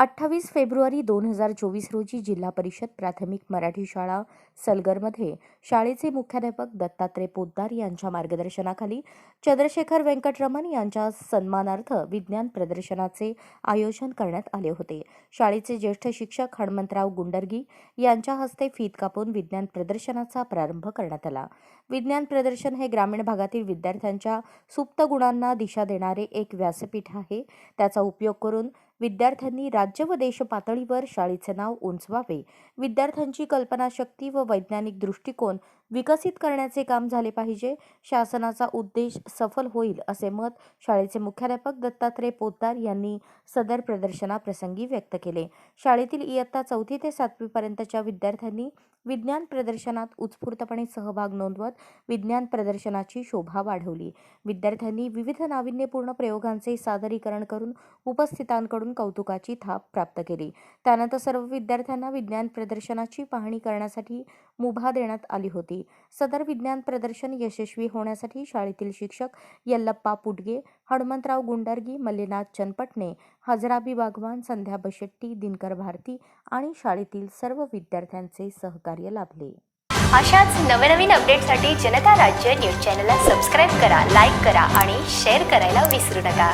अठ्ठावीस फेब्रुवारी दोन हजार चोवीस रोजी जिल्हा परिषद प्राथमिक मराठी शाळा सलगरमध्ये शाळेचे मुख्याध्यापक दत्तात्रय पोद्दार यांच्या मार्गदर्शनाखाली चंद्रशेखर व्यंकटरमण यांच्या सन्मानार्थ विज्ञान प्रदर्शनाचे आयोजन करण्यात आले होते. शाळेचे ज्येष्ठ शिक्षक हणमंतराव गुंडर्गी यांच्या हस्ते फीत कापून विज्ञान प्रदर्शनाचा प्रारंभ करण्यात आला. विज्ञान प्रदर्शन हे ग्रामीण भागातील विद्यार्थ्यांच्या सुप्त गुणांना दिशा देणारे एक व्यासपीठ आहे. त्याचा उपयोग करून विद्यार्थ्यांनी राज्य व देश पातळीवर शाळेचे नाव उंचवावे. विद्यार्थ्यांची कल्पनाशक्ती व वैज्ञानिक दृष्टिकोन विकसित करण्याचे काम झाले पाहिजे. शासनाचा उद्देश सफल होईल असे मत शाळेचे मुख्याध्यापक दत्तात्रय पोतदार यांनी सदर प्रदर्शनाप्रसंगी व्यक्त केले. शाळेतील इयत्ता चौथी ते सातवीपर्यंतच्या विद्यार्थ्यांनी विज्ञान प्रदर्शनात उत्स्फूर्तपणे सहभाग नोंदवत विज्ञान प्रदर्शनाची शोभा वाढवली. विद्यार्थ्यांनी विविध नाविन्यपूर्ण प्रयोगांचे सादरीकरण करून उपस्थितांकडून कौतुकाची थाप प्राप्त केली. त्यानंतर सर्व विद्यार्थ्यांना विज्ञान प्रदर्शनाची पाहणी करण्यासाठी मुभा देण्यात आली होती. सदर विज्ञान प्रदर्शन यशस्वी होण्यासाठी शाळेतील शिक्षक यल्लप्पा पुटगे हनुमंतराव गुंडर्गी मल्लीनाथ चनपटणे हजराबी बागवान संध्या बशेट्टी दिनकर भारती आणि शाळेतील सर्व विद्यार्थ्यांचे सहकार्य लाभले. अशाच नवनवीन अपडेटसाठी जनता राज्य न्यूज चॅनलला सबस्क्राईब करा लाईक करा आणि शेअर करायला विसरू नका.